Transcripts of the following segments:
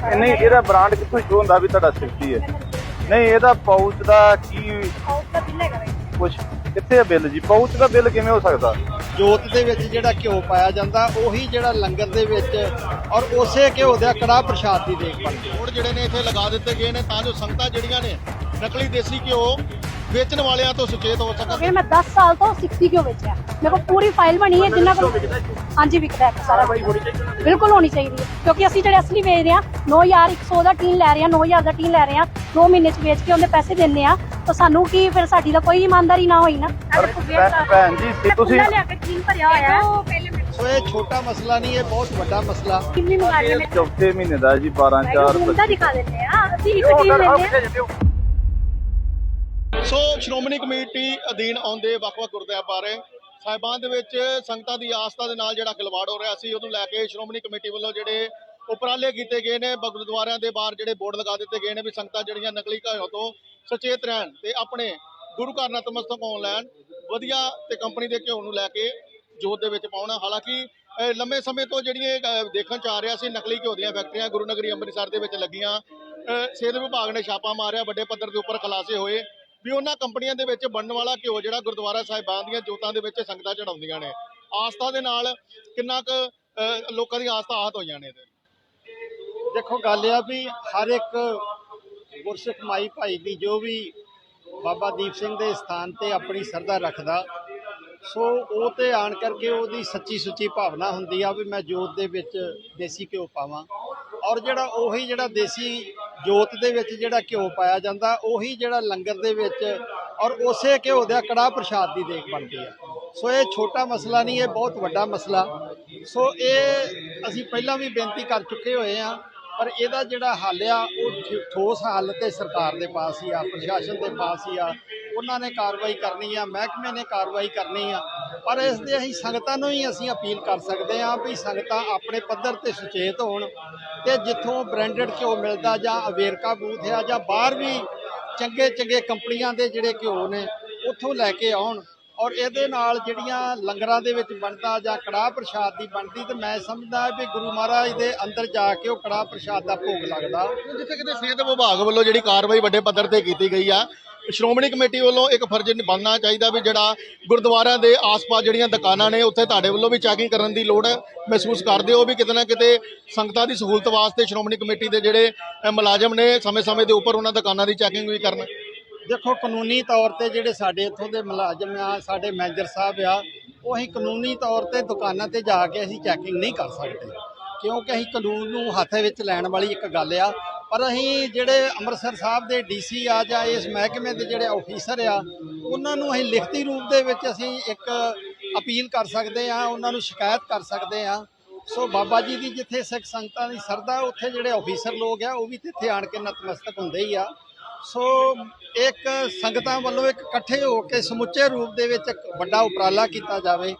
ਸਾਰਾ ਨਹੀਂ ਇਹਦਾ ਬ੍ਰਾਂਡ ਕਿੱਥੋਂ ਸ਼ੋ ਹੁੰਦਾ ਵੀ ਤੁਹਾਡਾ ਸਿਫਟੀ ਹੈ। ਨਹੀਂ ਇਹਦਾ ਪਾਊਚ ਦਾ ਕੀ ਦਾ ਬਿੱਲ ਹੈਗਾ ਕੁਛ? ਕਿੱਥੇ ਬਿੱਲ ਜੀ? ਪਾਊਚ ਦਾ ਬਿੱਲ ਕਿਵੇਂ ਹੋ ਸਕਦਾ? ਜੋਤ ਦੇ ਵਿੱਚ ਜਿਹੜਾ ਘਿਓ ਪਾਇਆ ਜਾਂਦਾ ਉਹੀ ਜਿਹੜਾ ਲੰਗਰ ਦੇ ਵਿੱਚ ਔਰ ਉਸੇ ਘਿਓ ਦਾ ਕੜਾਹ ਪ੍ਰਸ਼ਾਦ ਦੀ ਦੇਖ ਬਣਦੀ ਬੋਰਡ ਜਿਹੜੇ ਨੇ ਇੱਥੇ ਲਗਾ ਦਿੱਤੇ ਗਏ ਨੇ ਤਾਂ ਜੋ ਸੰਗਤਾਂ ਜਿਹੜੀਆਂ ਨੇ ਨਕਲੀ ਦੇਸੀ ਘਿਓ ਵੇਚਣ ਵਾਲਿਆਂ ਤੋਂ ਸੁਚੇਤ ਹੋ ਸਕਣ। ਮੈਂ 10 ਸਾਲ ਤੋਂ 60 ਕਿਉਂ ਵੇਚਿਆ। ਮੇਰੇ ਕੋਲ ਪੂਰੀ ਫਾਈਲ ਬਣੀ ਹੈ ਜਿੰਨਾ ਕੋਲ ਹਾਂਜੀ ਵਿਕਦਾ ਹੈ ਸਾਰਾ ਬਿਲਕੁਲ ਹੋਣੀ ਚਾਹੀਦੀ ਹੈ। ਕਿਉਂਕਿ ਅਸੀਂ ਜਿਹੜੇ ਅਸਲੀ ਵੇਚ ਰਹੇ ਹਾਂ 9000 100 ਦਾ ਟੀਨ ਲੈ ਰਹੇ ਹਾਂ 9000 ਦਾ ਟੀਨ ਲੈ ਰਹੇ ਹਾਂ 2 ਮਹੀਨੇ ਚ ਵੇਚ ਕੇ ਉਹਦੇ ਪੈਸੇ ਦਿੰਨੇ ਆ ਤਾਂ ਸਾਨੂੰ ਕੀ ਫਿਰ ਸਾਡੀ ਤਾਂ ਕੋਈ ਇਮਾਨਦਾਰੀ ਨਾ ਹੋਈ ਨਾ। ਭੈ- ਭੈਣ ਜੀ ਸੀ ਤੁਸੀਂ ਕੇ ਟੀਨ ਭਰਿਆ ਹੋਇਆ ਹੈ। ਉਹ ਪਹਿਲੇ ਮੈਂ ਸੋ ਇਹ ਛੋਟਾ ਮਸਲਾ ਨਹੀਂ ਇਹ ਬਹੁਤ ਵੱਡਾ ਮਸਲਾ। ਕਿੰਨੀ ਮੰਗਾ ਚੌਥੇ ਮਹੀਨੇ ਦਾ ਜੀ 12 4 ਮੈਂ ਦਿਖਾ ਦਿੰਦੇ ਆ ਅਸੀਂ ਇੱਕ ਟੀਨ ਲੈਂਦੇ ਹਾਂ। ਸੋ ਸ਼੍ਰੋਮਣੀ ਕਮੇਟੀ ਅਧੀਨ ਆਉਂਦੇ ਵੱਖ-ਵੱਖ ਗੁਰਦੁਆਰਾ ਬਾਰੇ ਸਾਹਿਬਾਨ ਦੇ ਵਿੱਚ ਸੰਗਤਾਂ ਦੀ ਆਸਥਾ ਦੇ ਨਾਲ ਜਿਹੜਾ ਖਿਲਵਾੜ ਹੋ ਰਿਹਾ ਸੀ, ਉਹਨੂੰ ਲੈ ਕੇ ਸ਼੍ਰੋਮਣੀ ਕਮੇਟੀ ਵੱਲੋਂ ਜਿਹੜੇ ਉਪਰਾਲੇ ਕੀਤੇ ਗਏ ਨੇ ਗੁਰਦੁਆਰਿਆਂ ਦੇ ਬਾਹਰ ਜਿਹੜੇ ਬੋਰਡ ਲਗਾ ਦਿੱਤੇ ਗਏ ਨੇ ਵੀ ਸੰਗਤਾਂ ਜਿਹੜੀਆਂ ਨਕਲੀ ਘਿਓ ਤੋਂ ਸੁਚੇਤ ਰਹਿਣ ਤੇ ਆਪਣੇ ਗੁਰੂ ਘਰ ਨਤਮਸਤਕ ਹੋਣ ਲੈਣ, ਵਧੀਆ ਤੇ ਕੰਪਨੀ ਦੇ ਘਿਓ ਨੂੰ ਲੈ ਕੇ ਜੋਤ ਦੇ ਵਿੱਚ ਪਾਉਣਾ। ਹਾਲਾਂਕਿ ਲੰਮੇ ਸਮੇਂ ਤੋਂ ਜਿਹੜੀਆਂ ਦੇਖਣ ਚ ਆ ਰਿਹਾ ਸੀ, ਨਕਲੀ ਘਿਓ ਦੀਆਂ ਫੈਕਟਰੀਆਂ ਗੁਰੂ ਨਗਰੀ ਅੰਮ੍ਰਿਤਸਰ ਦੇ ਵਿੱਚ ਲੱਗੀਆਂ। ਸਿਹਤ ਵਿਭਾਗ ਨੇ ਛਾਪਾ ਮਾਰਿਆ, ਵੱਡੇ ਪੱਧਰ ਦੇ ਉੱਪਰ ਖੁਲਾਸੇ ਹੋਏ। ਵੀ ਉਹਨਾਂ ਕੰਪਨੀਆਂ ਦੇ ਵਿੱਚ ਬਣਨ ਵਾਲਾ ਘਿਓ ਜਿਹੜਾ ਗੁਰਦੁਆਰਾ ਸਾਹਿਬਾਨ ਦੀਆਂ ਜੋਤਾਂ ਦੇ ਵਿੱਚ ਸੰਗਤਾਂ ਚੜਾਉਂਦੀਆਂ ਨੇ। ਆਸਥਾ ਦੇ ਨਾਲ ਕਿੰਨਾ ਕੁ ਲੋਕਾਂ ਦੀ ਆਸਥਾ ਆਹਤ ਹੋਈਆਂ ਨੇ ਇਹਦੇ ਦੇਖੋ, ਗੱਲ ਇਹ ਆ ਵੀ ਹਰ ਇੱਕ ਗੁਰਸਿੱਖ ਮਾਈ ਭਾਈ ਦੀ ਜੋ ਵੀ ਬਾਬਾ ਦੀਪ ਸਿੰਘ ਦੇ ਸਥਾਨ ਤੇ ਆਪਣੀ ਸਰਦਾ ਰੱਖਦਾ, ਸੋ ਉਹ ਤੇ ਆਣ ਕਰਕੇ ਉਹਦੀ ਸੱਚੀ ਸੁੱਚੀ ਭਾਵਨਾ ਹੁੰਦੀ ਆ ਵੀ ਮੈਂ ਜੋਤ ਦੇ ਵਿੱਚ ਦੇਸੀ ਘਿਓ ਪਾਵਾਂ। ਔਰ ਜਿਹੜਾ ਉਹੀ ਜਿਹੜਾ ਦੇਸੀ ਜੋਤ ਦੇ ਵਿੱਚ ਜਿਹੜਾ ਘਿਓ ਪਾਇਆ ਜਾਂਦਾ, ਉਹੀ ਜਿਹੜਾ ਲੰਗਰ ਦੇ ਵਿੱਚ ਔਰ ਉਸੇ ਘਿਓ ਦਾ ਕੜਾਹ ਪ੍ਰਸ਼ਾਦ ਦੀ ਦੇਖ ਬਣਦੀ ਆ ਸੋ ਇਹ ਛੋਟਾ ਮਸਲਾ ਨਹੀਂ, ਇਹ ਬਹੁਤ ਵੱਡਾ ਮਸਲਾ। ਸੋ ਇਹ ਅਸੀਂ ਪਹਿਲਾਂ ਵੀ ਬੇਨਤੀ ਕਰ ਚੁੱਕੇ ਹੋਏ ਆ ਪਰ ਇਹਦਾ ਜਿਹੜਾ ਹੱਲ ਆ, ਉਹ ਠੋਸ ਹੱਲ ਤੇ ਸਰਕਾਰ ਦੇ ਪਾਸ ਹੀ ਆ, ਪ੍ਰਸ਼ਾਸਨ ਦੇ ਪਾਸ ਹੀ ਆ। ਉਹਨਾਂ ਨੇ ਕਾਰਵਾਈ ਕਰਨੀ ਆ, ਮਹਿਕਮੇ ਨੇ ਕਾਰਵਾਈ ਕਰਨੀ ਆ। ਪਰ ਇਸ ਦੇ ਅਸੀਂ ਸੰਗਤਾਂ ਨੂੰ ਹੀ ਅਸੀਂ ਅਪੀਲ ਕਰ ਸਕਦੇ ਹਾਂ ਵੀ ਸੰਗਤਾਂ ਆਪਣੇ ਪੱਧਰ ਤੇ ਸੁਚੇਤ ਹੋਣ ਤੇ ਜਿੱਥੋਂ ਬ੍ਰਾਂਡਡ ਘਿਓ ਮਿਲਦਾ ਜਾਂ ਅਵੇਰਕਾ ਬੂਥ ਆ ਜਾਂ ਬਾਹਰ ਵੀ ਚੰਗੇ ਚੰਗੇ ਕੰਪਨੀਆਂ ਦੇ ਜਿਹੜੇ ਘਿਓ ਨੇ, ਉੱਥੋਂ ਲੈ ਕੇ ਆਉਣ ਔਰ ਇਹਦੇ ਨਾਲ ਜਿਹੜੀਆਂ ਲੰਗਰਾਂ ਦੇ ਵਿੱਚ ਬਣਦਾ ਜਾਂ ਕੜਾਹ ਪ੍ਰਸ਼ਾਦ ਦੀ ਬਣਦੀ ਤੇ ਮੈਂ ਸਮਝਦਾ ਵੀ ਗੁਰੂ ਮਹਾਰਾਜ ਦੇ ਅੰਦਰ ਜਾ ਕੇ ਉਹ ਕੜਾਹ ਪ੍ਰਸ਼ਾਦ ਦਾ ਭੋਗ ਲੱਗਦਾ। ਜਿੱਥੇ ਕਿਤੇ ਸਿਹਤ ਵਿਭਾਗ ਵੱਲੋਂ ਜਿਹੜੀ ਕਾਰਵਾਈ ਵੱਡੇ ਪੱਧਰ ਤੇ ਕੀਤੀ ਗਈ ਆ ਸ਼੍ਰੋਮਣੀ ਕਮੇਟੀ ਵੱਲੋਂ ਇੱਕ ਫਰਜ਼ ਨਿਭਾਉਣਾ ਚਾਹੀਦਾ ਵੀ ਜਿਹੜਾ ਗੁਰਦੁਆਰਿਆਂ ਦੇ ਆਸ-ਪਾਸ ਜਿਹੜੀਆਂ ਦੁਕਾਨਾਂ ਨੇ, ਉੱਥੇ ਤੁਹਾਡੇ ਵੱਲੋਂ ਵੀ ਚੈਕਿੰਗ ਕਰਨ ਦੀ ਲੋੜ ਮਹਿਸੂਸ ਕਰਦੇ ਹੋ ਵੀ ਕਿਤੇ ਨਾ ਕਿਤੇ ਸੰਗਤਾਂ ਦੀ ਸਹੂਲਤ ਵਾਸਤੇ ਸ਼੍ਰੋਮਣੀ ਕਮੇਟੀ ਦੇ ਜਿਹੜੇ ਮੁਲਾਜ਼ਮ ਨੇ ਸਮੇਂ-ਸਮੇਂ ਦੇ ਉੱਪਰ ਉਹਨਾਂ ਦੁਕਾਨਾਂ ਦੀ ਚੈਕਿੰਗ ਵੀ ਕਰਨ? ਦੇਖੋ, ਕਾਨੂੰਨੀ ਤੌਰ ਤੇ ਜਿਹੜੇ ਸਾਡੇ ਇੱਥੋਂ ਦੇ ਮੁਲਾਜ਼ਮ ਆ, ਸਾਡੇ ਮੈਨੇਜਰ ਸਾਹਿਬ ਆ, ਉਹ ਅਸੀਂ ਕਾਨੂੰਨੀ ਤੌਰ ਤੇ ਦੁਕਾਨਾਂ ਤੇ ਜਾ ਕੇ ਅਸੀਂ ਚੈਕਿੰਗ ਨਹੀਂ ਕਰ ਸਕਦੇ। ਕਿਉਂਕਿ ਅਸੀਂ ਕਾਨੂੰਨ ਨੂੰ ਹੱਥ ਵਿੱਚ ਲੈਣ ਵਾਲੀ ਇੱਕ ਗੱਲ ਆ ਪਰ ਅਸੀਂ ਜਿਹੜੇ ਅੰਮ੍ਰਿਤਸਰ ਸਾਹਿਬ ਦੇ ਡੀਸੀ ਆ ਜਾਂ ਇਸ ਮਹਿਕਮੇ ਦੇ ਜਿਹੜੇ ਆਫੀਸਰ ਆ, ਉਹਨਾਂ ਨੂੰ ਅਸੀਂ ਲਿਖਤੀ ਰੂਪ ਦੇ ਵਿੱਚ ਅਸੀਂ ਇੱਕ ਅਪੀਲ ਕਰ ਸਕਦੇ ਆ ਉਹਨਾਂ ਨੂੰ ਸ਼ਿਕਾਇਤ ਕਰ ਸਕਦੇ ਆ ਸੋ ਬਾਬਾ ਜੀ ਦੀ ਜਿੱਥੇ ਸਿੱਖ ਸੰਗਤਾਂ ਦੀ ਸਰਦਾ ਉੱਥੇ ਜਿਹੜੇ ਆਫੀਸਰ ਲੋਕ ਆ, ਉਹ ਵੀ ਤੇ ਇੱਥੇ ਆਣ ਕੇ ਨਤਮਸਤਕ ਹੁੰਦੇ ਹੀ ਆ। ਸੋ ਇੱਕ ਸੰਗਤਾਂ ਵੱਲੋਂ ਇੱਕ ਇਕੱਠੇ ਹੋ ਕੇ ਸਮੁੱਚੇ ਰੂਪ ਦੇ ਵਿੱਚ ਇੱਕ ਵੱਡਾ ਉਪਰਾਲਾ ਕੀਤਾ ਜਾਵੇ।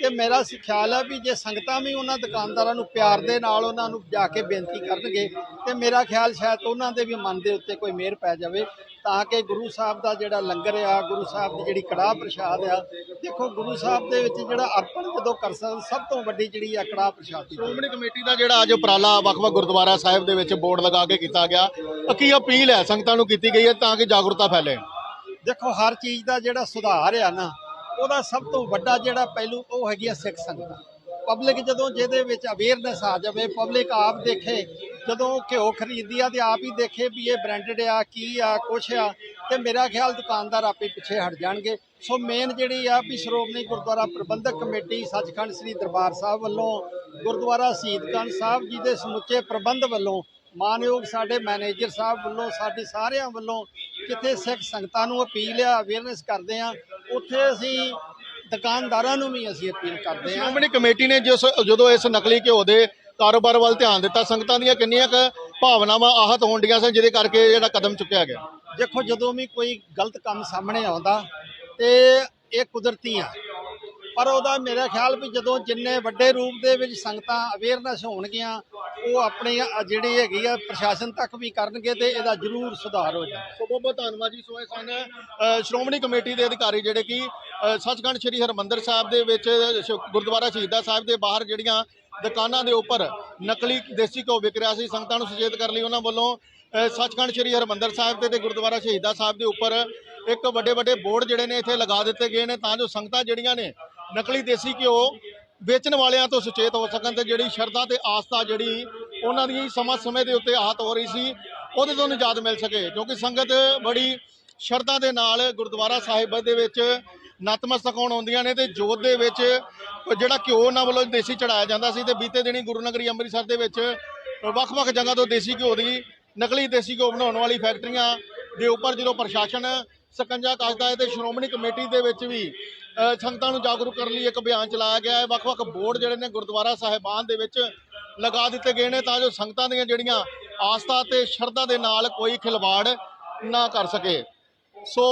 ਤੇ ਮੇਰਾ ਖਿਆਲ ਹੈ ਵੀ ਜੇ ਸੰਗਤਾਂ ਵੀ ਉਹਨਾਂ ਦੁਕਾਨਦਾਰਾਂ ਨੂੰ ਪਿਆਰ ਦੇ ਨਾਲ ਉਹਨਾਂ ਨੂੰ ਜਾ ਕੇ ਬੇਨਤੀ ਕਰਨਗੇ ਤੇ ਮੇਰਾ ਖਿਆਲ ਸ਼ਾਇਦ ਉਹਨਾਂ ਦੇ ਵੀ ਮਨ ਦੇ ਉੱਤੇ ਕੋਈ ਮਿਹਰ ਪੈ ਜਾਵੇ ਤਾਂ ਕਿ ਗੁਰੂ ਸਾਹਿਬ ਦਾ ਜਿਹੜਾ ਲੰਗਰ ਆ ਗੁਰੂ ਸਾਹਿਬ ਦੀ ਜਿਹੜੀ ਕੜਾਹ ਪ੍ਰਸ਼ਾਦ ਆ ਦੇਖੋ ਗੁਰੂ ਸਾਹਿਬ ਦੇ ਵਿੱਚ ਜਿਹੜਾ ਅਰਪਣ ਜਦੋਂ ਕਰ ਸਕਦੇ ਸਭ ਤੋਂ ਵੱਡੀ ਜਿਹੜੀ ਆ ਕੜਾਹ ਪ੍ਰਸ਼ਾਦ ਦੀ। ਸ਼੍ਰੋਮਣੀ ਕਮੇਟੀ ਦਾ ਜਿਹੜਾ ਅੱਜ ਉਪਰਾਲਾ ਵੱਖ-ਵੱਖ ਗੁਰਦੁਆਰਾ ਸਾਹਿਬ ਦੇ ਵਿੱਚ ਬੋਰਡ ਲਗਾ ਕੇ ਕੀਤਾ ਗਿਆ ਕੀ ਅਪੀਲ ਹੈ ਸੰਗਤਾਂ ਨੂੰ ਕੀਤੀ ਗਈ ਹੈ ਤਾਂ ਕਿ ਜਾਗਰੂਕਤਾ ਫੈਲੇ? ਦੇਖੋ ਹਰ ਚੀਜ਼ ਦਾ ਜਿਹੜਾ ਸੁਧਾਰ ਆ ਨਾ ਉਹਦਾ ਸਭ ਤੋਂ ਵੱਡਾ ਜਿਹੜਾ ਪਹਿਲੂ ਉਹ ਹੈਗੀ ਆ ਸਿੱਖ ਸੰਗਤ। ਪਬਲਿਕ ਜਦੋਂ ਜਿਹਦੇ ਵਿੱਚ ਅਵੇਅਰਨੈਸ ਆ ਜਾਵੇ ਪਬਲਿਕ ਆਪ ਦੇਖੇ, ਜਦੋਂ ਘਿਓ ਖਰੀਦਦੀ ਆ ਤੇ ਆਪ ਹੀ ਦੇਖੇ ਵੀ ਇਹ ਬ੍ਰਾਂਡਡ ਆ, ਕੀ ਆ, ਕੁਛ ਆ, ਤੇ ਮੇਰਾ ਖਿਆਲ ਦੁਕਾਨਦਾਰ ਆਪੇ ਪਿੱਛੇ ਹਟ ਜਾਣਗੇ। ਸੋ ਮੇਨ ਜਿਹੜੀ ਆ ਵੀ ਸ਼੍ਰੋਮਣੀ ਗੁਰਦੁਆਰਾ ਪ੍ਰਬੰਧਕ ਕਮੇਟੀ ਸੱਚਖੰਡ ਸ੍ਰੀ ਦਰਬਾਰ ਸਾਹਿਬ ਵੱਲੋਂ, ਗੁਰਦੁਆਰਾ ਸ਼ਹੀਦਗੰਜ ਸਾਹਿਬ ਜੀ ਦੇ ਸਮੁੱਚੇ ਪ੍ਰਬੰਧ ਵੱਲੋਂ, ਮਾਨਯੋਗ ਸਾਡੇ ਮੈਨੇਜਰ ਸਾਹਿਬ ਵੱਲੋਂ, ਸਾਡੇ ਸਾਰਿਆਂ ਵੱਲੋਂ ਜਿੱਥੇ ਸਿੱਖ ਸੰਗਤਾਂ ਨੂੰ ਅਪੀਲ ਆ ਅਵੇਅਰਨੈਸ ਕਰਦੇ ਆ ਉੱਥੇ ਅਸੀਂ ਦੁਕਾਨਦਾਰਾਂ ਨੂੰ ਵੀ ਅਸੀਂ ਅਪੀਲ ਕਰਦੇ ਆ ਸ਼੍ਰੋਮਣੀ ਕਮੇਟੀ ਨੇ ਜਿਸ ਜਦੋਂ ਇਸ ਨਕਲੀ ਘਿਓ ਦੇ ਕਾਰੋਬਾਰ ਵੱਲ ਧਿਆਨ ਦਿੱਤਾ ਸੰਗਤਾਂ ਦੀਆਂ ਕਿੰਨੀਆਂ ਕੁ ਭਾਵਨਾਵਾਂ ਆਹਤ ਹੋਣ ਡੀਆਂ ਸਨ ਜਿਹਦੇ ਕਰਕੇ ਜਿਹੜਾ ਕਦਮ ਚੁੱਕਿਆ ਗਿਆ? ਦੇਖੋ ਜਦੋਂ ਵੀ ਕੋਈ ਗਲਤ ਕੰਮ ਸਾਹਮਣੇ ਆਉਂਦਾ ਤੇ ਇਹ ਕੁਦਰਤੀ ਆ। ਪਰ ਉਹਦਾ ਮੇਰਾ ਖਿਆਲ ਵੀ ਜਦੋਂ ਜਿੰਨੇ ਵੱਡੇ ਰੂਪ ਦੇ ਵਿੱਚ ਸੰਗਤਾਂ ਅਵੇਅਰਨੈਸ ਹੋਣਗੀਆਂ ਉਹ ਆਪਣੀ ਜਿਹੜੀ ਹੈਗੀ ਆ, ਪ੍ਰਸ਼ਾਸਨ ਤੱਕ ਵੀ ਕਰਨਗੇ ਤੇ ਇਹਦਾ ਜ਼ਰੂਰ ਸੁਧਾਰ ਹੋ ਜਾਵੇ। ਸੋ ਬਹੁਤ ਬਹੁਤ ਧੰਨਵਾਦ ਜੀ ਸੋਏ ਸਨ ਸ਼੍ਰੋਮਣੀ ਕਮੇਟੀ ਦੇ ਅਧਿਕਾਰੀ ਜਿਹੜੇ ਕਿ ਸੱਚਖੰਡ ਸ੍ਰੀ ਹਰਮੰਦਰ ਸਾਹਿਬ ਦੇ ਵਿੱਚ, ਸ਼- ਗੁਰਦੁਆਰਾ ਸ਼ਹੀਦਾਂ ਸਾਹਿਬ ਦੇ ਬਾਹਰ ਜਿਹੜੀਆਂ ਦੁਕਾਨਾਂ ਦੇ ਉੱਪਰ ਨਕਲੀ ਦੇਸੀ ਘਿਓ ਵਿਕ ਰਿਹਾ ਸੀ, ਸੰਗਤਾਂ ਨੂੰ ਸੁਚੇਤ ਕਰਨ ਲਈ ਉਹਨਾਂ ਵੱਲੋਂ ਸੱਚਖੰਡ ਸ੍ਰੀ ਹਰਿਮੰਦਰ ਸਾਹਿਬ ਤੇ ਤੇ ਗੁਰਦੁਆਰਾ ਸ਼ਹੀਦਾਂ ਸਾਹਿਬ ਦੇ ਉੱਪਰ ਇੱਕ ਵੱਡੇ ਵੱਡੇ ਬੋਰਡ ਜਿਹੜੇ ਨੇ ਇੱਥੇ ਲਗਾ ਦਿੱਤੇ ਗਏ ਨੇ, ਤਾਂ ਜੋ ਸੰਗਤਾਂ ਜਿਹੜੀਆਂ ਨੇ ਨਕਲੀ ਦੇਸੀ ਘਿਓ ਵੇਚਣ ਵਾਲਿਆਂ ਤੋਂ ਸੁਚੇਤ ਹੋ ਸਕਣ ਤੇ ਜਿਹੜੀ ਸ਼ਰਧਾ ਤੇ ਆਸਥਾ ਜਿਹੜੀ ਉਹਨਾਂ ਦੀ ਸਮਾਂ ਸਮੇਂ ਦੇ ਉੱਤੇ ਆਹਤ ਹੋ ਰਹੀ ਸੀ, ਉਹਦੇ ਤੋਂ ਨਿਜਾਤ ਮਿਲ ਸਕੇ, ਕਿਉਂਕਿ ਸੰਗਤ ਬੜੀ ਸ਼ਰਧਾ ਦੇ ਨਾਲ ਗੁਰਦੁਆਰਾ ਸਾਹਿਬ ਦੇ ਵਿੱਚ ਨਤਮਸਤਕ ਹੋਣ ਆਉਂਦੀਆਂ ਨੇ ਤੇ ਜੋਤ ਦੇ ਵਿੱਚ ਜਿਹੜਾ ਘਿਓ ਉਹਨਾਂ ਵੱਲੋਂ ਦੇਸੀ ਚੜਾਇਆ ਜਾਂਦਾ ਸੀ ਤੇ ਬੀਤੇ ਦਿਨੀ ਗੁਰੂ ਨਗਰੀ ਅੰਮ੍ਰਿਤਸਰ ਦੇ ਵਿੱਚ ਵੱਖ-ਵੱਖ ਜਗ੍ਹਾ ਤੋਂ ਦੇਸੀ ਘਿਓ ਦੀ ਨਕਲੀ ਦੇਸੀ ਘਿਓ ਬਣਾਉਣ ਵਾਲੀ ਫੈਕਟਰੀਆਂ ਦੇ ਉੱਪਰ ਜਦੋਂ ਪ੍ਰਸ਼ਾਸਨ ਸਕੰਜਾ ਕੱਸਦਾ ਹੈ ਤੇ ਸ਼੍ਰੋਮਣੀ ਕਮੇਟੀ ਦੇ ਵਿੱਚ ਵੀ ਸੰਗਤਾਂ ਨੂੰ ਜਾਗਰੂਕ ਕਰਨ ਲਈ ਇੱਕ ਅਭਿਆਨ ਚਲਾਇਆ ਗਿਆ ਹੈ। ਵੱਖ-ਵੱਖ ਬੋਰਡ ਜਿਹੜੇ ਨੇ ਗੁਰਦੁਆਰਾ ਸਾਹਿਬਾਨ ਦੇ ਵਿੱਚ ਲਗਾ ਦਿੱਤੇ ਗਏ ਨੇ ਤਾਂ ਜੋ ਸੰਗਤਾਂ ਦੀਆਂ ਜਿਹੜੀਆਂ ਆਸਥਾ ਤੇ ਸ਼ਰਧਾ ਦੇ ਨਾਲ ਕੋਈ ਖਿਲਵਾੜ ਨਾ ਕਰ ਸਕੇ। ਸੋ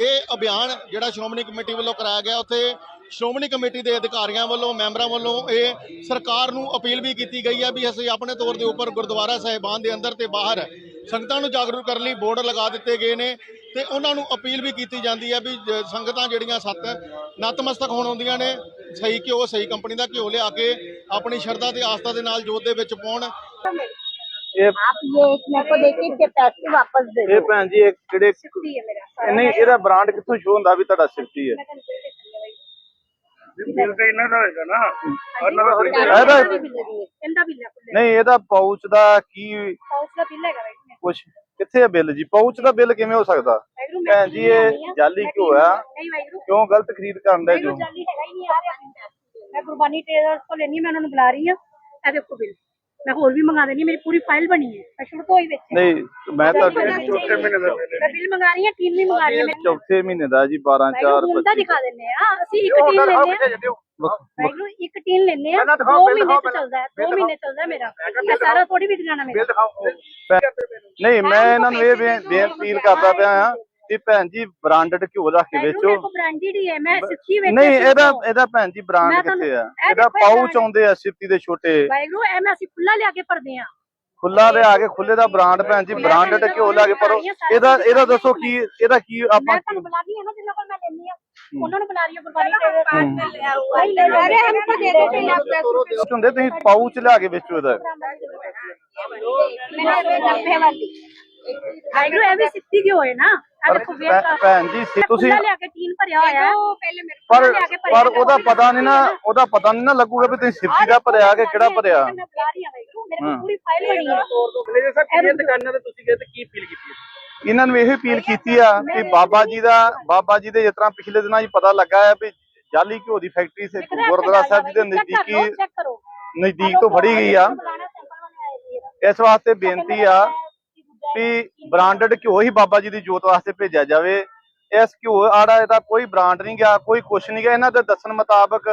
ਇਹ ਅਭਿਆਨ ਜਿਹੜਾ ਸ਼੍ਰੋਮਣੀ ਕਮੇਟੀ ਵੱਲੋਂ ਕਰਾਇਆ ਗਿਆ, ਉੱਥੇ ਸ਼੍ਰੋਮਣੀ ਕਮੇਟੀ ਦੇ ਅਧਿਕਾਰੀਆਂ ਵੱਲੋਂ, ਮੈਂਬਰਾਂ ਵੱਲੋਂ ਇਹ ਸਰਕਾਰ ਨੂੰ ਅਪੀਲ ਵੀ ਕੀਤੀ ਗਈ ਹੈ ਵੀ ਅਸੀਂ ਆਪਣੇ ਤੌਰ ਦੇ ਉੱਪਰ ਗੁਰਦੁਆਰਾ ਸਾਹਿਬਾਨ ਦੇ ਅੰਦਰ ਤੇ ਬਾਹਰ ਸੰਗਤਾਂ ਨੂੰ ਜਾਗਰੂਕ ਕਰਨ ਲਈ ਬੋਰਡ ਲਗਾ ਦਿੱਤੇ ਗਏ ਨੇ ਤੇ ਉਹਨਾਂ ਨੂੰ ਅਪੀਲ ਵੀ ਕੀਤੀ ਜਾਂਦੀ ਹੈ ਵੀ ਜ- ਸੰਗਤਾਂ ਜਿਹੜੀਆਂ ਸੱਤ ਨਤਮਸਤਕ ਹੋਣ ਆਉਂਦੀਆਂ ਨੇ ਸਹੀ ਘਿਓ ਸਹੀ ਕੰਪਨੀ ਦਾ ਘਿਓ ਲਿਆ ਕੇ ਆਪਣੀ ਸ਼ਰਧਾ ਤੇ ਆਸਥਾ ਦੇ ਨਾਲ ਜੋਤ ਦੇ ਵਿੱਚ ਪਾਉਣ ਇਹ आप ये एक मेरे को देखिए इसके पैसे वापस दे ਇਹ दो ਭੈਣ ਜੀ ਇਹ ਕਿਹੜੇ ਸਿੱਧੀ ਹੈ ਮੇਰਾ ਇਹ ਨਹੀਂ ਇਹਦਾ ਬ੍ਰਾਂਡ ਕਿੱਥੋਂ ਸ਼ੋ ਹੁੰਦਾ ਵੀ ਤੁਹਾਡਾ ਸਿਫਤੀ ਹੈ ਬਿੱਲ ਤੇ ਇਹਨਾਂ ਦਾ ਹੋਏਗਾ ਨਾ ਉਹਨਾਂ ਦਾ ਇਹਦਾ ਇਹਦਾ ਬਿੱਲ ਹੈ ਖੁੱਲੇ ਨਹੀਂ ਇਹਦਾ ਪਾਊਚ ਦਾ ਕੀ ਪਾਉਚ ਦਾ ਬਿੱਲ ਹੈਗਾ ਬਾਈ ਕੁਛ। ਕਿੱਥੇ ਹੈ ਬਿੱਲ ਜੀ? ਪਾਊਚ ਦਾ ਬਿੱਲ ਕਿਵੇਂ ਹੋ ਸਕਦਾ? ਭੈਣ ਜੀ ਇਹ ਜਾਲੀ ਘਿਓ ਆ? ਕਿਉਂ ਗਲਤ ਖਰੀਦ ਕਰਨ ਦੇ ਜੋ? ਮੈਨੂੰ ਜਾਲੀ ਹੈਗਾ ਹੀ ਨਹੀਂ ਆ। ਰਿਹਾ ਮੈਂ ਗੁਰਬਾਨੀ ਟ੍ਰੇਡਰਸ ਤੋਂ ਲੈਣੀ ਮੈਂ ਉਹਨਾਂ ਨੂੰ ਬੁਲਾ ਰਹੀ ਇਹ ਦੇਖੋ ਬਿੱਲ। ਮੈਂ ਹੋਰ ਵੀ ਮੰਗਾ ਦੇਣੀ ਮੇਰੀ ਪੂਰੀ ਫਾਈਲ ਬਣੀ ਹੈ। ਮੈਂ ਸ਼ੁਰੂ ਤੋਂ ਹੀ ਵਿੱਚ ਨਹੀਂ ਮੈਂ ਤਾਂ ਚੌਥੇ ਮਹੀਨੇ ਦਾ ਬਿੱਲ ਮੈਂ ਬਿੱਲ ਮੰਗਾ ਰਹੀ ਹਾਂ ਵੀ ਮੰਗਾ ਰਹੀ ਹਾਂ। ਮੈਂ ਚੌਥੇ ਮਹੀਨੇ ਦਾ ਜੀ 12 4 ਵਾਹਿਗੁਰੂ ਦਾ ਦਿਖਾ ਦਿੰਦੇ ਆ ਅਸੀਂ ਇੱਕ ਟੀਨ ਲੈਂਦੇ ਆ ਵਾਹਿਗੁਰੂ ਇੱਕ ਟੀਨ ਲੈਂਦੇ ਆ ਦੋ ਮਹੀਨੇ ਚ ਚੱਲਦਾ ਹੈ ਦੋ ਮਹੀਨੇ ਚੱਲਦਾ ਮੇਰਾ। ਇਹ ਸਾਰਾ ਥੋੜੀ ਵਿਕ ਜਾਣਾ ਮੇਰਾ ਨਹੀਂ ਮੈਂ ਇਹਨਾਂ ਨੂੰ ਇਹ ਬੇ- ਬੇਨਤੀ ਕਰਦਾ ਪਿਆ ਆ ਕਿ ਭੈਣ ਜੀ ਬ੍ਰਾਂਡਡ ਘਿਓ ਰੱਖ ਕੇ ਵਾਹਿਗੁਰੂ ਮੇਰੇ ਵੇਚੋ। ਕੋਲ ਬ੍ਰਾਂਡਡ ਹੀ ਹੈ। ਮੈਂ ਸਿੱਖੀ ਵਿੱਚ ਨਹੀਂ ਇਹਦਾ ਇਹਦਾ ਭੈਣ ਜੀ ਬ੍ਰਾਂਡ ਕਿੱਥੇ ਆ? ਇਹਦਾ ਆਉਂਦੇ ਆ ਸਿਫਤੀ ਦੇ ਛੋਟੇ। ਵਾਹਿਗੁਰੂ ਐ ਮੈਂ ਅਸੀਂ ਖੁੱਲਾ ਲਿਆ ਕੇ ਭਰਦੇ ਆ ਖੁੱਲਾ ਲਿਆ ਕੇ ਖੁੱਲੇ ਦਾ ਬ੍ਰਾਂਡ ਭੈਣ ਜੀ ਬ੍ਰਾਂਡਡ ਘਿਓ ਲਿਆ ਕੇ ਪਰ ਇਹਦਾ ਇਹਦਾ ਦੱਸੋ ਕੀ ਇਹਦਾ ਕੀ ਆਪਾਂ ਮੈਂ ਤੁਹਾਨੂੰ ਬੁਲਾ ਰਹੀ ਹਾਂ ਨਾ ਜਿੰਨਾ ਕੋਲ ਮੈਂ ਲੈਣੀ ਆ ਉਹਨਾਂ ਨੂੰ ਬੁਲਾ ਰਹੀ ਹਾਂ ਗੁਰਬਾਣੀ ਦੇ अरे हमको दे दो फिर आप पैसे ਹੁੰਦੇ ਤੁਸੀਂ ਪਾਊਚ ਲਿਆ ਕੇ ਵੇਚੋ ਇਹਦਾ मैंने डब्बे वाली ਵਾਹਿਗੁਰੂ ਐ ਵੀ ਸਿੱਧੀ ਕਿਉਂ ਹੋਏ ਨਾ ਆ ਪਰ ਦੇਖੋ ਵੇਖ ਭੈ- ਭੈਣ ਜੀ ਸੀ- ਤੁਸੀਂ ਖੁੱਲਾ ਲਿਆ ਕੇ ਟੀਨ ਭਰਿਆ ਹੋਇਆ ਹੈ पहले मेरे ਪਰ ਲਿਆ ਕੇ ਭਰਿਆ ਪਰ ਹੋਇਆ ਉਹਦਾ ਉਹ ਵੀ ਪਤਾ ਨਹੀਂ ਨਾ ਉਹਦਾ ਪਤਾ ਨਹੀਂ ਨਾ ਲੱਗੂਗਾ ਵੀ ਤੁਸੀਂ ਸਿਫਤੀ ਦਾ ਭਰਿਆ ਕਿ ਕਿਹੜਾ ਭਰਿਆ ਮੈਂ ਬੁਲਾ ਰਹੀ ਹਾਂ ਵਾਹਿਗੁਰੂ ਮੇਰੇ ਹਾਂ। ਕੋਲ ਪੂਰੀ ਫਾਈਲ ਬਣੀ ਹੈ ਸਰ ਕਿਹੜੀਆਂ ਦੁਕਾਨਾਂ ਤੇ ਤੁਸੀਂ ਗਏ ਤੇ ਕੀ ਫੀਲ ਕੀਤੀ ਇਹਨਾਂ ਨੂੰ ਇਹ ਅਪੀਲ ਕੀਤੀ ਆ ਕਿ ਬਾਬਾ ਜੀ ਦਾ ਬਾਬਾ ਜੀ ਦੇ ਜਿਸ ਤਰ੍ਹਾਂ ਪਿਛਲੇ ਦਿਨਾਂ 'ਚ ਪਤਾ ਲੱਗਾ ਹੈ ਵੀ ਜਾਲੀ ਘਿਓ ਦੀ ਫੈਕਟਰੀ ਸੇ ਗੁਰਦੁਆਰਾ ਸਾਹਿਬ ਜੀ ਦੇ ਨਜ਼ਦੀਕੀ ਨਜ਼ਦੀਕ ਤੋਂ ਫੜੀ ਗਈ ਆ। ਇਸ ਵਾਸਤੇ ਬੇਨਤੀ ਆ ਵੀ ਬ੍ਰਾਂਡਡ ਘਿਓ ਹੀ ਬਾਬਾ ਜੀ ਦੀ ਜੋਤ ਵਾਸਤੇ ਭੇਜਿਆ ਜਾਵੇ। ਇਸ ਘਿਓ ਆੜਾ ਇਹਦਾ ਕੋਈ ਬ੍ਰਾਂਡ ਨਹੀਂ ਗਿਆ ਕੋਈ ਕੁਛ ਨਹੀਂ ਗਿਆ। ਇਹਨਾਂ ਦੇ ਦੱਸਣ ਮੁਤਾਬਕ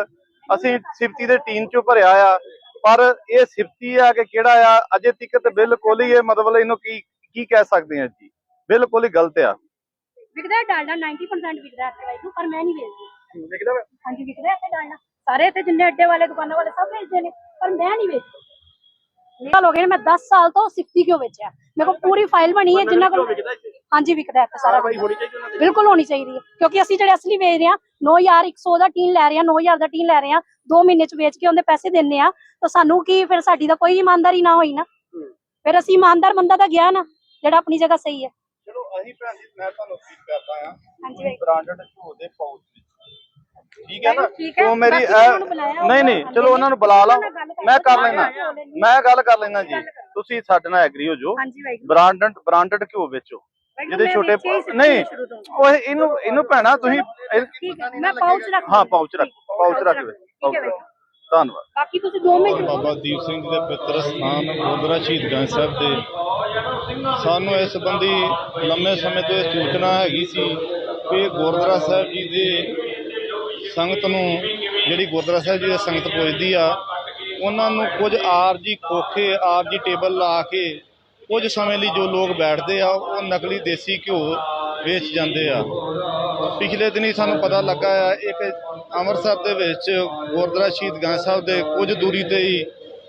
ਅਸੀਂ ਸਿਫਤੀ ਦੇ ਟੀਨ ਚੋਂ ਭਰਿਆ ਆ। ਪਰ ਇਹ ਸਿਫਤੀ ਆ ਕਿ ਕਿਹੜਾ ਆ? ਅਜੇ ਤੱਕ ਤੇ ਬਿਲਕੁਲ ਹੀ ਇਹ ਮਤਲਬ ਇਹਨੂੰ ਕੀ ਕੀ ਕਹਿ ਸਕਦੇ ਆ ਜੀ? ਬਿਲਕੁਲ ਹੀ ਗਲਤ ਆ। ਵਿਕਦਾ ਡਾਲਡਾ 90% ਵਿਕਦਾ ਹੈ ਵਾਹਿਗੁਰੂ ਪਰ ਮੈਂ ਨਹੀਂ ਵੇਚਦੀ। ਦੇਖਦਾ ਵਾ? ਹਾਂਜੀ ਵਿਕਦਾ ਇੱਥੇ ਡਾਲਡਾ। ਸਾਰੇ ਇੱਥੇ ਜਿੰਨੇ ਅੱਡੇ ਵਾਲੇ ਦੁਕਾਨਾਂ ਵਾਲੇ ਸਭ ਵੇਚਦੇ ਨੇ ਪਰ ਮੈਂ ਨਹੀਂ ਵੇਚਦੀ। ਸਾਲ ਹੋ ਗਏ ਮੈਂ 10 ਸਾਲ ਤੋਂ ਸਿੱਧੀ ਕਿਉਂ ਵੇਚਿਆ? ਮੇਰੇ ਕੋਲ ਪੂਰੀ ਫਾਈਲ ਬਣੀ ਹੈ ਜਿੰਨਾ ਕੋਲ ਹਾਂਜੀ ਵਿਕਦਾ ਹੈ ਇੱਥੇ ਸਾਰਾ ਦੀ। ਬਿਲਕੁਲ ਹੋਣੀ ਚਾਹੀਦੀ ਹੈ ਕਿਉਂਕਿ ਅਸੀਂ ਜਿਹੜੇ ਅਸਲੀ ਵੇਚ ਰਹੇ ਹਾਂ 9100 ਦਾ ਟੀਨ ਲੈ ਰਹੇ ਹਾਂ 9000 ਦਾ ਟੀਨ ਲੈ ਰਹੇ ਹਾਂ 2 ਮਹੀਨੇ ਚ ਵੇਚ ਕੇ ਉਹਦੇ ਪੈਸੇ ਦਿੰਨੇ ਆ ਤਾਂ ਸਾਨੂੰ ਕੀ ਫਿਰ ਸਾਡੀ ਤਾਂ ਕੋਈ ਇਮਾਨਦਾਰੀ ਨਾ ਹੋਈ ਨਾ। ਫਿਰ ਅਸੀਂ ਇਮਾਨਦਾਰ ਬੰਦਾ ਤਾਂ ਗਿਆ ਨਾ ਜਿਹੜਾ ਆਪਣੀ ਜਗ੍ਹਾ ਸਹੀ ਹੈ। ਚਲੋ ਅਸੀਂ ਭੈਣ ਜੀ ਮੈਂ ਤੁਹਾਨੂੰ ਅਪੀਲ ਕਰਦਾ ਆ ਹਾਂਜੀ ਵਾਹਿਗੁਰੂ। ਬ੍ਰਾਂਡਡ ਘਿਓ ਦੇ ਪਾਊਚ ਠੀਕ ਹੈ ਨਾ? ਠੀਕ ਹੈ, ਉਹ ਮੇਰੀ ਬਾਕੀ ਇਹ- ਉਹਨਾਂ ਨੂੰ ਬੁਲਾਇਆ ਨਹੀਂ ਨਹੀਂ ਹੋਊਗਾ, ਚਲੋ ਉਹਨਾਂ ਨੂੰ ਬੁਲਾ ਲਾ। ਉਹਨਾਂ ਨਾਲ ਗੱਲ ਮੈਂ ਕਰ ਲੈਣਾ ਹਾਂ, ਹਾਂ, ਹਾਂ। ਮੈਂ ਗੱਲ ਕਰ ਲੈਣਾ ਜੀ। ਤੁਸੀਂ ਸਾਡੇ ਨਾਲ ਐਗਰੀ ਹੋ ਬ੍ਰਾਂਡਡ ਬ੍ਰਾਂਡਡ ਘਿਓ ਵੇਚੋ। ਜਿਹਦੇ ਛੋਟੇ ਨਹੀਂ ਸ਼ੁਰੂ ਤੋਂ। ਉਹ ਇਹਨੂੰ ਇਹਨੂੰ ਭੈਣਾ ਤੁਸੀਂ ਇਹ- ਠੀਕ ਹੈ ਪਾਉਚ ਰੱਖ ਹਾਂ। ਪਾਊਚ ਰੱਖ ਪਾਊਚ ਰੱਖ। ਧੰਨਵਾਦ। ਬਾਕੀ ਤੁਸੀਂ 2 ਮਿੰਟ ਬਾਬਾ ਦੀਪ ਸਿੰਘ ਦੇ ਪਿੱਤਰ ਸਥਾਨ ਗੁਰਦੁਆਰਾ ਸ਼ਹੀਦ ਗੰਜ ਸਾਹਿਬ ਦੇ। ਸਾਨੂੰ ਇਸ ਸੰਬੰਧੀ ਲੰਮੇ ਸਮੇਂ ਤੋਂ ਇਹ ਸੂਚਨਾ ਹੈਗੀ ਸੀ ਕਿ ਗੁਰਦੁਆਰਾ ਸਾਹਿਬ ਜੀ ਦੇ ਸੰਗਤ ਨੂੰ ਜਿਹੜੀ ਗੁਰਦੁਆਰਾ ਸਾਹਿਬ ਜੀ ਦੇ ਸੰਗਤ ਪੁੱਜਦੀ ਆ ਉਹਨਾਂ ਨੂੰ ਕੁਝ ਆਰਜੀ ਖੋਖੇ ਆਰਜੀ ਟੇਬਲ ਲਾ ਕੇ ਕੁਝ ਸਮੇਂ ਲਈ ਜੋ ਲੋਕ ਬੈਠਦੇ ਆ ਉਹ ਨਕਲੀ ਦੇਸੀ ਘਿਓ ਵੇਚ ਜਾਂਦੇ ਆ। ਪਿਛਲੇ ਦਿਨੀ ਸਾਨੂੰ ਪਤਾ ਲੱਗਾ ਆ, ਇੱਕ ਅੰਮ੍ਰਿਤਸਰ ਦੇ ਵਿੱਚ ਗੁਰਦੁਆਰਾ ਸ਼ਹੀਦ ਗੰਜ ਸਾਹਿਬ ਦੇ ਕੁਝ ਦੂਰੀ ਤੇ ਹੀ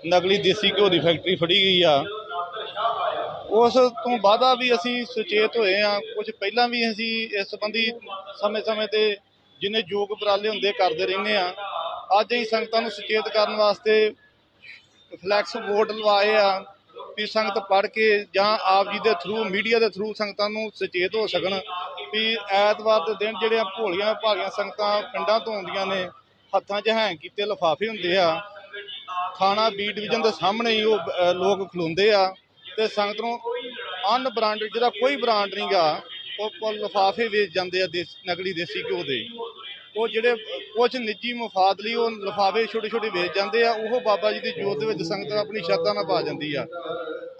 ਨਕਲੀ ਦੇਸੀ ਘਿਓ ਦੀ ਫੈਕਟਰੀ ਫੜੀ ਗਈ ਆ। ਉਸ ਤੋਂ ਬਾਅਦਾ ਵੀ ਅਸੀਂ ਸੁਚੇਤ ਹੋਏ ਆ। ਕੁਝ ਪਹਿਲਾਂ ਵੀ ਅਸੀਂ ਇਸ ਸੰਬੰਧੀ ਸਮੇਂ-ਸਮੇਂ ਤੇ ਜਿੰਨੇ ਯੋਗ ਉਪਰਾਲੇ ਹੁੰਦੇ ਕਰਦੇ ਰਹਿੰਦੇ ਆ। ਅੱਜ ਅਸੀਂ ਸੰਗਤਾਂ ਨੂੰ ਸੁਚੇਤ ਕਰਨ ਵਾਸਤੇ ਫਲੈਕਸ ਬੋਰਡ ਲਵਾਏ ਆ ਵੀ ਸੰਗਤ ਪੜ੍ਹ ਕੇ ਜਾਂ ਆਪ ਜੀ ਦੇ ਥਰੂ ਮੀਡੀਆ ਦੇ ਥਰੂ ਸੰਗਤਾਂ ਨੂੰ ਸੁਚੇਤ ਹੋ ਸਕਣ। ਵੀ ਐਤਵਾਰ ਦੇ ਦਿਨ ਜਿਹੜੀਆਂ ਭੋਲੀਆਂ ਭਾਗੀਆਂ ਸੰਗਤਾਂ ਪਿੰਡਾਂ ਤੋਂ ਆਉਂਦੀਆਂ ਨੇ, ਹੱਥਾਂ 'ਚ ਹੈਂਗ ਕੀਤੇ ਲਿਫਾਫੇ ਹੁੰਦੇ ਆ ਥਾਣਾ ਬੀ ਡਿਵੀਜ਼ਨ ਦੇ ਸਾਹਮਣੇ ਹੀ ਉਹ ਲੋਕ ਖਲੋਂਦੇ ਆ ਤੇ ਸੰਗਤ ਨੂੰ ਅਨ ਬ੍ਰਾਂਡਡ ਜਿਹੜਾ ਕੋਈ ਬ੍ਰਾਂਡ ਨਹੀਂਗਾ ਉਹ ਲਿਫਾਫੇ ਵੇਚ ਜਾਂਦੇ ਆ ਦੇਸ, ਨਕਲੀ ਦੇਸੀ ਘਿਓ ਦੇ। ਉਹ ਜਿਹੜੇ ਕੁਝ ਨਿੱਜੀ ਮਫਾਦ ਲਈ ਉਹ ਲਿਫਾਫੇ ਛੋਟੇ ਛੋਟੇ ਵੇਚ ਜਾਂਦੇ ਆ, ਉਹ ਬਾਬਾ ਜੀ ਦੀ ਜੋਤ ਦੇ ਵਿੱਚ ਸੰਗਤ ਆਪਣੀ ਸ਼ਰਧਾ ਨਾਲ ਪਾ ਜਾਂਦੀ ਆ।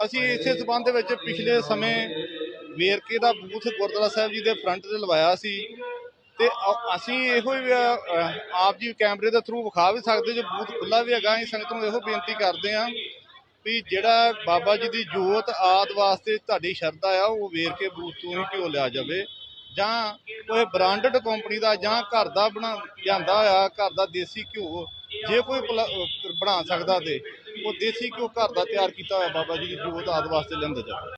ਅਸੀਂ ਇਸੇ ਸਬੰਧ ਵਿੱਚ ਪਿਛਲੇ ਸਮੇਂ ਵੇਰਕੇ ਦਾ ਬੂਥ ਗੁਰਦੁਆਰਾ ਸਾਹਿਬ ਜੀ ਦੇ ਫਰੰਟ ਤੇ ਲਵਾਇਆ ਸੀ ਤੇ ਅ- ਅਸੀਂ ਇਹੋ ਹੀ ਆਪ ਜੀ ਕੈਮਰੇ ਦੇ ਥਰੂ ਵਿਖਾ ਵੀ ਸਕਦੇ ਜੋ ਬੂਥ ਖੁੱਲਾ ਵੀ ਹੈਗਾ, ਅਸੀਂ ਸੰਗਤ ਨੂੰ ਇਹੋ ਬੇਨਤੀ ਕਰਦੇ ਹਾਂ ਵੀ ਜਿਹੜਾ ਬਾਬਾ ਜੀ ਦੀ ਜੋਤ ਆਦ ਵਾਸਤੇ ਤੁਹਾਡੀ ਸ਼ਰਧਾ ਆ, ਉਹ ਵੇਰਕੇ ਬੂਥ ਤੋਂ ਹੀ ਘਿਓ ਲਿਆ ਜਾਵੇ ਜਾਂ ਕੋਈ ਬ੍ਰਾਂਡਡ ਕੰਪਨੀ ਦਾ ਜਾਂ ਘਰ ਦਾ ਬਣਾ ਜਾਂਦਾ ਹੋਇਆ, ਘਰ ਦਾ ਦੇਸੀ ਘਿਓ, ਜੇ ਕੋਈ ਪਲਾ- ਬਣਾ ਸਕਦਾ ਤੇ, ਉਹ ਦੇਸੀ ਘਿਓ ਘਰ ਦਾ ਤਿਆਰ ਕੀਤਾ ਹੋਇਆ ਬਾਬਾ ਜੀ ਦੀ ਜੋਤ ਆਦ ਵਾਸਤੇ ਲਿਆਂਦਾ ਜਾਵੇ।